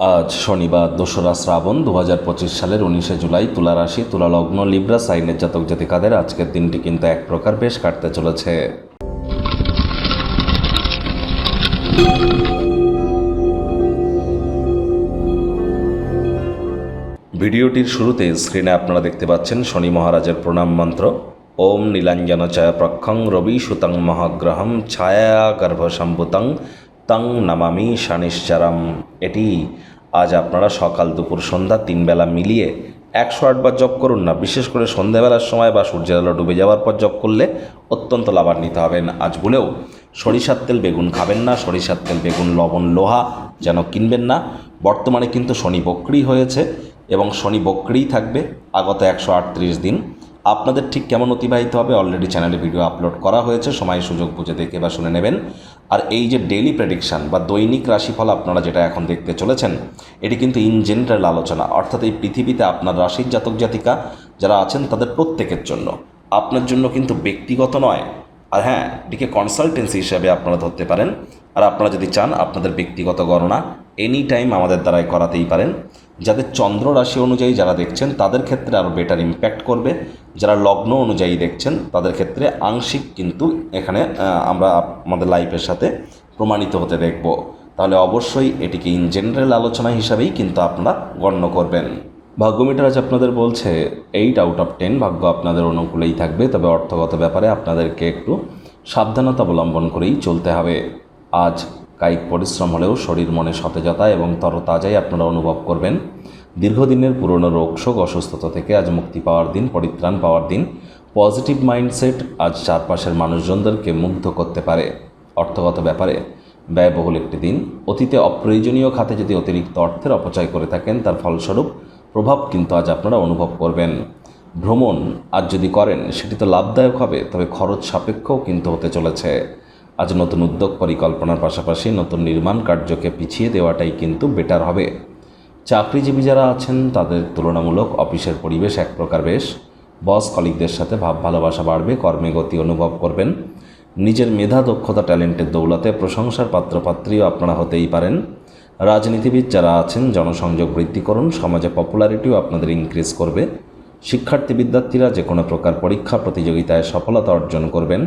আজ শনিবার, দোসরা শ্রাবণ দু হাজার পঁচিশ সালের উনিশে জুলাই তুলা রাশি, তুলা লগ্ন, লিব্রা, সাইনের জাতক জাতিকাদের আজকের দিনটি কিন্তু এক প্রকার বেশ কাটতে চলেছে। ভিডিওটির শুরুতে স্ক্রিনে আপনারা দেখতে পাচ্ছেন শনি মহারাজের প্রণাম মন্ত্র। ওম নীলাঞ্জন চয় প্রক্ষং রবি সুতং মহাগ্রহম ছায়া গর্ভ গর্ভসম্ভুতং তং নামামি শানিশ্চারম। এটি আজ আপনারা সকাল দুপুর সন্ধ্যা তিন বেলা মিলিয়ে একশো আটবার জপ করুন না, বিশেষ করে সন্ধ্যাবেলার সময় বা সূর্যের আলো ডুবে যাওয়ার পর জপ করলে অত্যন্ত লাভান্বিত হবেন। আজ বলেও সরিষার তেল বেগুন খাবেন না, সরিষার তেল, বেগুন, লবণ, লোহা যেন কিনবেন না। বর্তমানে কিন্তু শনি বক্রি হয়েছে এবং শনি বক্রিই থাকবে আগত একশো আটত্রিশ দিন। আপনাদের ঠিক কেমন অতিবাহিত হবে? অলরেডি চ্যানেলে ভিডিও আপলোড করা হয়েছে, সময় সুযোগ বুঝে দেখে বা শুনে নেবেন। আর এই যে ডেইলি প্রেডিকশান বা দৈনিক রাশিফল আপনারা যেটা এখন দেখতে চলেছেন, এটি কিন্তু ইন জেনারেল আলোচনা। অর্থাৎ এই পৃথিবীতে আপনার রাশির জাতক জাতিকা যারা আছেন, তাদের প্রত্যেকের জন্য। আপনার জন্য কিন্তু ব্যক্তিগত নয়। আর হ্যাঁ এটিকে কনসালটেন্সি হিসাবে আপনারা ধরতে পারেন। আর আপনারা যদি চান, আপনাদের ব্যক্তিগত গণনা এনি টাইম আমাদের দ্বারাই করাতেই পারেন। যাদের চন্দ্র রাশি অনুযায়ী যারা দেখছেন, তাদের ক্ষেত্রে আরও বেটার ইম্প্যাক্ট করবে। যারা লগ্ন অনুযায়ী দেখছেন, তাদের ক্ষেত্রে আংশিক কিন্তু এখানে আমরা আমাদের লাইফের সাথে প্রমাণিত হতে দেখব। তাহলে অবশ্যই এটিকে ইন জেনারেল আলোচনা হিসাবেই কিন্তু আপনারা গণ্য করবেন। ভাগ্যমিটার আজ আপনাদের বলছে এইট আউট অফ টেন ভাগ্য আপনাদের অনুকূলেই থাকবে। তবে অর্থগত ব্যাপারে আপনাদেরকে একটু সাবধানতা অবলম্বন করেই চলতে হবে। আজ কায়িক পরিশ্রম হলেও শরীর মনে সতেজতা এবং তরতাজাই আপনারা অনুভব করবেন। দীর্ঘদিনের পুরনো রোগ, শোক, অসুস্থতা থেকে আজ মুক্তি পাওয়ার দিন, পরিত্রাণ পাওয়ার দিন। পজিটিভ মাইন্ডসেট আজ চারপাশের মানুষজনদেরকে মুগ্ধ করতে পারে। অর্থগত ব্যাপারে ব্যয়বহুল একটি দিন। অতীতে অপ্রয়োজনীয় খাতে যদি অতিরিক্ত অর্থের অপচয় করে থাকেন, তার ফলস্বরূপ প্রভাব কিন্তু আজ আপনারা অনুভব করবেন। ভ্রমণ আজ যদি করেন, সেটি তো লাভদায়ক হবে, তবে খরচ সাপেক্ষও কিন্তু হতে চলেছে। আজ নতুন উদ্যোগ পরিকল্পনার পাশাপাশি নতুন নির্মাণ কার্যকে পিছিয়ে দেওয়াটাই কিন্তু বেটার হবে। চাকরিজীবী যারা আছেন, তাদের তুলনামূলক অফিসের পরিবেশ এক প্রকার বেশ। বস কলিকদের সাথে ভাব ভালোবাসা বাড়বে, কর্মে গতি অনুভব করবেন। নিজের মেধা, দক্ষতা, ট্যালেন্টের দৌলতে প্রশংসার পাত্রপাত্রীও আপনারা হতেই পারেন। রাজনীতিবিদ যারা আছেন, জনসংযোগ বৃদ্ধি করুন, সমাজে পপুলারিটিও আপনাদের ইনক্রিজ করবে। শিক্ষার্থী বিদ্যার্থীরা যে কোনো প্রকার পরীক্ষা, প্রতিযোগিতায় সফলতা অর্জন করবেন।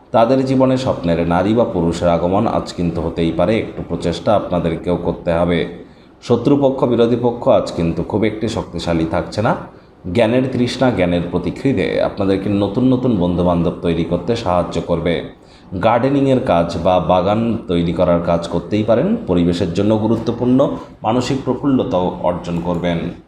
তাদের জীবনে স্বপ্নের নারী বা পুরুষের আগমন আজ কিন্তু হতেই পারে, একটু প্রচেষ্টা আপনাদেরকেও করতে হবে। শত্রুপক্ষ, বিরোধী পক্ষ আজ কিন্তু খুব একটি শক্তিশালী থাকছে না। জ্ঞানের তৃষ্ণা, জ্ঞানের প্রতিকৃদে আপনাদেরকে নতুন নতুন বন্ধুবান্ধব তৈরি করতে সাহায্য করবে। গার্ডেনিংয়ের কাজ বা বাগান তৈরি করার কাজ করতেই পারেন। পরিবেশের জন্য গুরুত্বপূর্ণ, মানসিক প্রফুল্লতাও অর্জন করবেন।